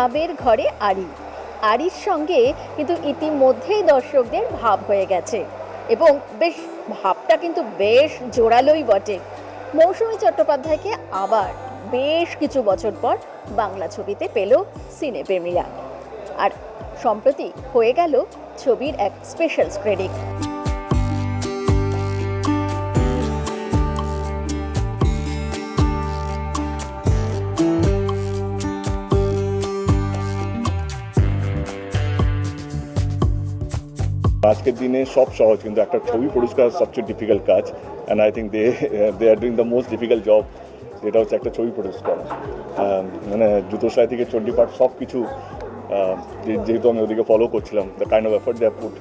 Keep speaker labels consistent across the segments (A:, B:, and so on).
A: ভাবের ঘরে আড়ি। আড়ির সঙ্গে কিন্তু ইতিমধ্যেই দর্শকদের ভাব হয়ে গেছে। এবং বেশ, ভাবটা কিন্তু বেশ জোরালোই বটে। মৌসুমী চট্টোপাধ্যায়কে আবার বেশ কিছু বছর পর বাংলা ছবিতে পেল সিনেপ্রেমীরা আর সম্প্রতি হয়ে গেল ছবির এক স্পেশাল স্ক্রিনিং
B: আজকের দিনে সব সহজ, কিন্তু একটা ছবি প্রডিউস করা সবচেয়ে ডিফিকাল্ট কাজ and I think they they are doing the most difficult job যেটা হচ্ছে একটা ছবি প্রডিউস করা মানে জুতো সাই থেকে চণ্ডীপাঠ সব কিছু যেহেতু আমি ওদিকে ফলো করছিলাম the kind of effort they put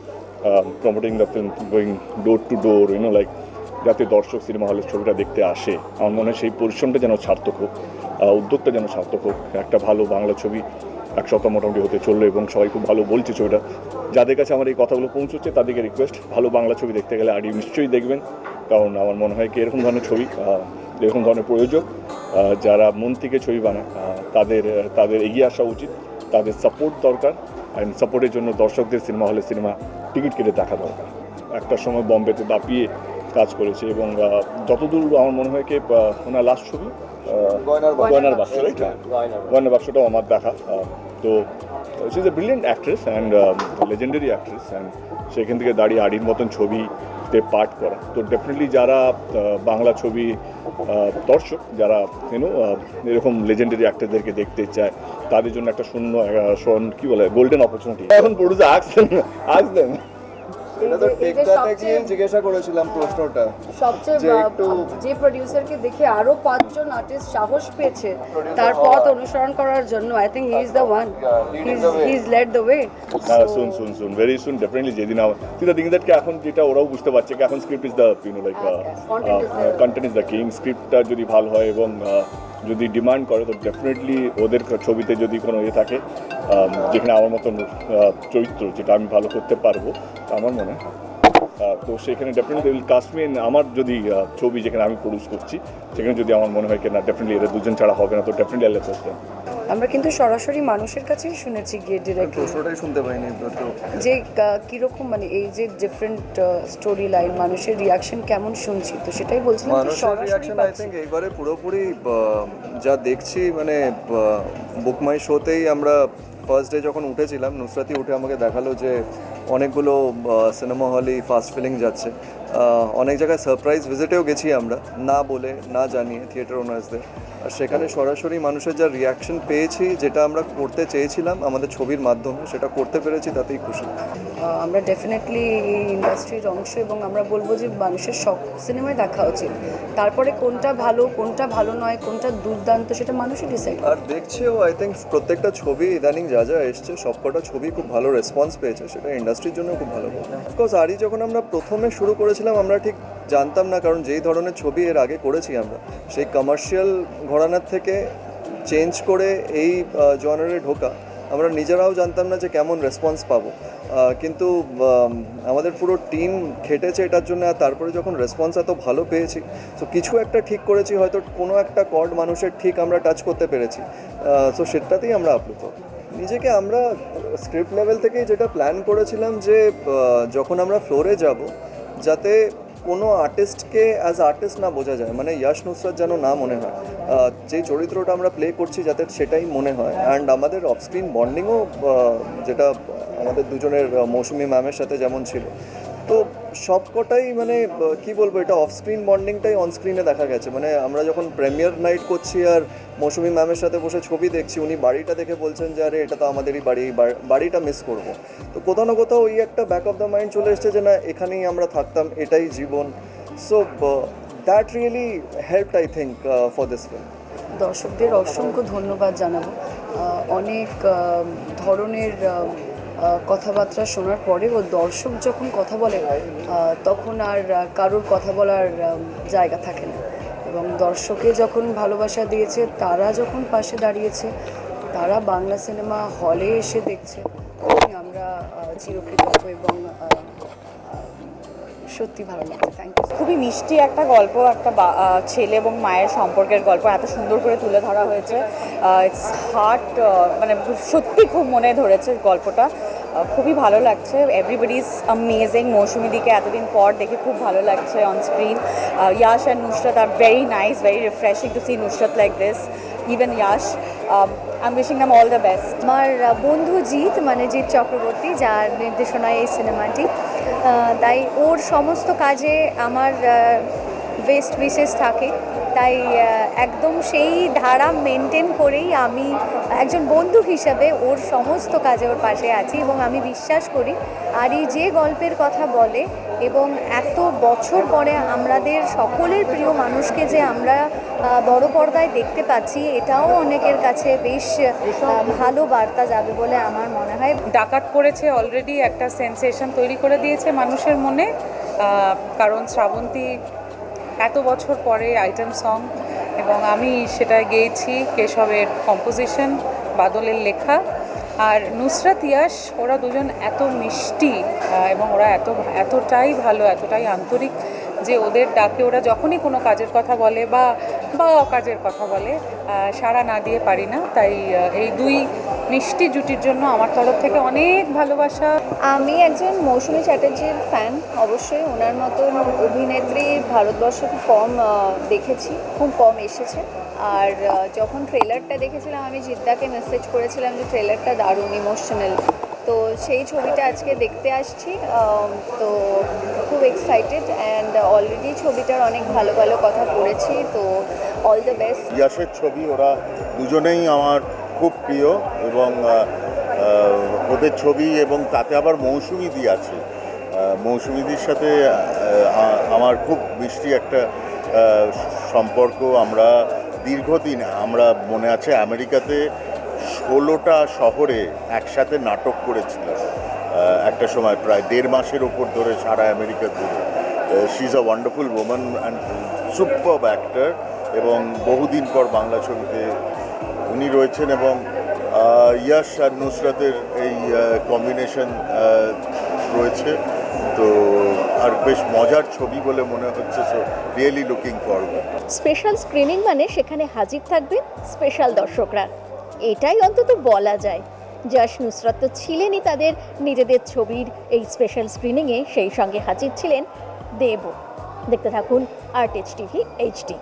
B: promoting the film going door to door you know like যাতে দর্শক সিনেমা হলের ছবিটা দেখতে আসে। আমার মনে হয় সেই পরিশ্রমটা যেন সার্থক হোক উদ্যোগটা যেন সার্থক হোক, একটা ভালো বাংলা ছবি এক সপ্তাহ মোটামুটি হতে চলল এবং সবাই খুব ভালো বলছে ছবিটা যাদের কাছে আমার এই কথাগুলো পৌঁছচ্ছে তাদেরকে রিকোয়েস্ট ভালো বাংলা ছবি দেখতে গেলে আড়ি নিশ্চয়ই দেখবেন কারণ আমার মনে হয় কি এরকম ধরনের ছবি এরকম ধরনের প্রয়োজক যারা মন থেকে ছবি বানায় তাদের তাদের এগিয়ে আসা উচিত তাদের সাপোর্ট দরকার অ্যান্ড সাপোর্টের জন্য দর্শকদের সিনেমা হলে সিনেমা টিকিট কেটে দেখা দরকার একটা সময় বম্বেতে দাপিয়ে কাজ করেছে এবং যতদূর আমার মনে হয় কি ওনার লাস্ট ছবি
C: গয়নার বাক্স।
B: গয়নার বাক্স
C: গয়নার বাক্স।
B: বাক্সটাও আমার দেখা তো she is a brilliant actress and legendary actress and সেখান থেকে দাঁড়িয়ে আড়ির মতন ছবিতে পাঠ করা। তো ডেফিনেটলি যারা বাংলা ছবি দর্শক, যারা ইউনো এরকম লেজেন্ডারি অ্যাক্টরদেরকে দেখতে চায়, তাদের জন্য একটা শূন্য কি বলে গোল্ডেন অপরচুনিটি এখন প্রডিউসার আসছেন আসবেন
C: এটা তো টেকটাতে গিয়ে জিজ্ঞাসা করেছিলাম প্রশ্নটা
D: সবচেয়ে
C: যে
D: বা-
C: একটু-
D: যে প্রডিউসারকে দেখে আরও পাঁচজন আর্টিস্ট সাহস পেয়েছে তার পথ অনুসরণ করার জন্য। I think he is the one he is led the way
B: না শুন শুন শুন ভেরি সুন ডেফিনেটলি যেদিন আমার থিং দ্যাট এখন যেটা ওরাও বুঝতে পারছে কি এখন script is the like
D: Content is the-
B: content is the king স্ক্রিপ্টটা যদি ভালো হয় এবং যদি ডিমান্ড করে তো ডেফিনেটলি ওদের ছবিতে যদি কোনো ইয়ে থাকে যেখানে আমার মতন চরিত্র যেটা আমি ভালো করতে পারব আমার মনে হয়। তো সেখানে ডেফিনেটলি উইল কাস্টমিন আমার যদি ছবি যেখানে আমি প্রডিউস করছি সেখানে যদি আমার মনে হয় কি না ডেফিনেটলি এরা দুজন ছাড়া হবে না তো ডেফিনেটলি আল্লাহ
D: আমরা কিন্তু সরাসরি মানুষের কাছেই শুনেছি গিয়ে ডিরেক্টলি
C: প্রশ্নটাই শুনতে পাইনি তো তো
D: যে কা- কীরকম মানে এই যে ডিফারেন্ট স্টোরি লাইন মানুষের রিয়াকশন কেমন শুনছি তো সেটাই বলছিলাম যে
C: মানুষের
D: সরাসরি
C: রিয়াকশন আই। থিঙ্ক এইবারে পুরোপুরি যা দেখছি মানে বুকমাই শোতেই আমরা ফার্স্ট ডে যখন উঠেছিলাম নুসরাতি উঠে আমাকে দেখাল যে অনেকগুলো সিনেমা হলই ফাস্ট ফিলিং যাচ্ছে। অনেক জায়গায় সারপ্রাইজ ভিজিটেও গেছি আমরা না বলে না জানিয়ে থিয়েটার ওনার্সদের আর সেখানে সরাসরি মানুষের যা রিয়াকশন পেয়েছি যেটা আমরা করতে চেয়েছিলাম আমাদের ছবির মাধ্যমে সেটা করতে পেরেছি তাতেই খুশি।
D: আমরা ডেফিনেটলি এই ইন্ডাস্ট্রির অংশ এবং আমরা বলব যে মানুষের সব সিনেমায় দেখা উচিত। তারপরে কোনটা ভালো কোনটা ভালো নয় কোনটা দুর্দান্ত সেটা মানুষই ডিসাইড
C: আর দেখছেও আই থিঙ্ক প্রত্যেকটা ছবি ইদানিং যা যা এসছে সবকটা ছবি খুব ভালো রেসপন্স পেয়েছে সেটা ইন্ডাস্ট্রির জন্য খুব ভালো। অফকোর্স আরই যখন আমরা প্রথমে শুরু করেছিলাম আমরা ঠিক জানতাম না, কারণ যেই ধরনের ছবি এর আগে করেছি আমরা, সেই কমার্শিয়াল ঘরানার থেকে চেঞ্জ করে এই জনারে ঢোকা, আমরা নিজেরাও জানতাম না যে কেমন রেসপন্স পাবো। কিন্তু আমাদের পুরো টিম খেটেছে এটার জন্য, আর তারপরে যখন রেসপন্স এত ভালো পেয়েছি, তো কিছু একটা ঠিক করেছি, হয়তো কোনো একটা কর্ড মানুষের ঠিক আমরা টাচ করতে পেরেছি। সো সেটাতেই আমরা আপ্লুত। নিজেকে আমরা স্ক্রিপ্ট লেভেল থেকেই যেটা প্ল্যান করেছিলাম যে যখন আমরা ফ্লোরে যাব যাতে কোনো আর্টিস্টকে অ্যাজ আর্টিস্ট না বোঝা যায়। মানে ইয়াশ নুসরাত যেন না মনে হয়। যে চরিত্রটা আমরা প্লে করছি যাতে সেটাই মনে হয়। অ্যান্ড আমাদের অফস্ক্রিন বন্ডিংও যেটা আমাদের দুজনের মৌসুমি ম্যামের সাথে যেমন ছিল। তো সবকটাই মানে কি বলব, এটা অফ স্ক্রিন বন্ডিংটাই অন স্ক্রিনে দেখা গেছে। মানে আমরা যখন প্রেমিয়ার নাইট করছি আর মৌসুমী ম্যামের সাথে বসে ছবি দেখছি, উনি বাড়িটা দেখে বলছেন যে, আরে, এটা তো আমাদেরই বাড়ি বাড়িটা মিস করব। তো কোথাও না কোথাও ওই একটা ব্যাক অফ দ্য মাইন্ড চলে এসছে যে, না, এখানেই আমরা থাকতাম, এটাই জীবন। So that really help I think for this film
D: দর্শকদের অসংখ্য ধন্যবাদ জানাব। অনেক ধরনের কথাবার্তা শোনার পরেও দর্শক যখন কথা বলে তখন আর কারোর কথা বলার জায়গা থাকে না। এবং দর্শকে যখন ভালোবাসা দিয়েছে, তারা যখন পাশে দাঁড়িয়েছে, তারা বাংলা সিনেমা হলে এসে দেখছে। আমরা চিরকৃতজ্ঞ এবং সত্যি ভালো লাগছে থ্যাংক ইউ
E: খুবই মিষ্টি একটা গল্প, একটা ছেলে এবং মায়ের সম্পর্কের গল্প, এত সুন্দর করে তুলে ধরা হয়েছে। ইটস হার্ট মানে সত্যি খুব মনে ধরেছে গল্পটা। খুবই ভালো লাগছে। এভরিবডি ইজ অ্যামেজিং মৌসুমিদিকে এতদিন পর দেখে খুব ভালো লাগছে on screen Yash and Nusrat R very nice very refreshing to see Nusrat like this even Yash I wishing them all the best
F: আমার বন্ধু জিৎ মানে জিৎ চক্রবর্তী, যার নির্দেশনায় এই সিনেমাটি। তাই ওর সমস্ত কাজে আমার বেস্ট উইশেস থাকে। তাই একদম সেই ধারা মেনটেন করেই আমি একজন বন্ধু হিসাবে ওর সমস্ত কাজে ওর পাশে আছি এবং আমি বিশ্বাস করি আর এই যে গল্পের কথা বলে এবং এত বছর পরে আমাদের সকলের প্রিয় মানুষকে যে আমরা বড় পর্দায় দেখতে পাচ্ছি, এটাও অনেকের কাছে বেশ ভালো বার্তা যাবে বলে আমার মনে হয়।
G: ডাকাত পড়েছে অলরেডি একটা সেন্সেশন তৈরি করে দিয়েছে মানুষের মনে কারণ শ্রাবন্তী এত বছর পরে আইটেম সং এবং আমি সেটা গেয়েছি কেশবের কম্পোজিশন বাদলের লেখা। আর নুসরাত ইয়াস, ওরা দুজন এত মিষ্টি এবং ওরা এত এতটাই ভালো, এতটাই আন্তরিক যে ওদের ডাকে ওরা যখনই কোনো কাজের কথা বলে বা বা অকাজের কথা বলে সাড়া না দিয়ে পারি না। তাই এই দুই মিষ্টি জুটির জন্য আমার তরফ থেকে অনেক ভালোবাসা।
F: আমি একজন মৌসুমী চ্যাটার্জির ফ্যান অবশ্যই ওনার মতন অভিনেত্রী ভারতবর্ষে খুব কম দেখেছি খুব কম এসেছে। আর যখন ট্রেলারটা দেখেছিলাম আমি জিদ্দাকে মেসেজ করেছিলাম যে ট্রেলারটা দারুণ ইমোশনাল তো সেই ছবিটা আজকে দেখতে আসছি তো খুব এক্সাইটেড অ্যান্ড অলরেডি ছবিটার অনেক ভালো ভালো কথা পড়েছি তো অল দ্য বেস্ট
H: ইয়াসের ছবি ওরা দুজনেই আমার খুব প্রিয় এবং ওদের ছবি এবং তাতে আবার মৌসুমিদি আছে। মৌসুমিদির সাথে আমার খুব মিষ্টি একটা সম্পর্ক আমরা দীর্ঘদিন, আমরা মনে আছে আমেরিকাতে ষোলোটা শহরে একসাথে নাটক করেছিলাম। একটা সময় প্রায় দেড় মাসের ওপর ধরে সারা আমেরিকা জুড়ে she is a wonderful woman and super actor এবং বহুদিন পর বাংলা ছবিতে উনি রয়েছেন এবং ইয়াশ আর নুসরাতের এই কম্বিনেশন রয়েছে। তো আর বেশ মজার ছবি বলে মনে হচ্ছে so really looking forward
A: special screening মানে সেখানে হাজির থাকবে স্পেশাল দর্শকরা। এটাই অন্তত বলা যায়। জাস নুসরত তো ছিলেনই তাদের নিজেদের ছবির এই স্পেশাল স্ক্রিনিংয়ে সেই সঙ্গে হাজির ছিলেন দেব। দেখতে থাকুন আর্ট এইচ টিভি এইচডি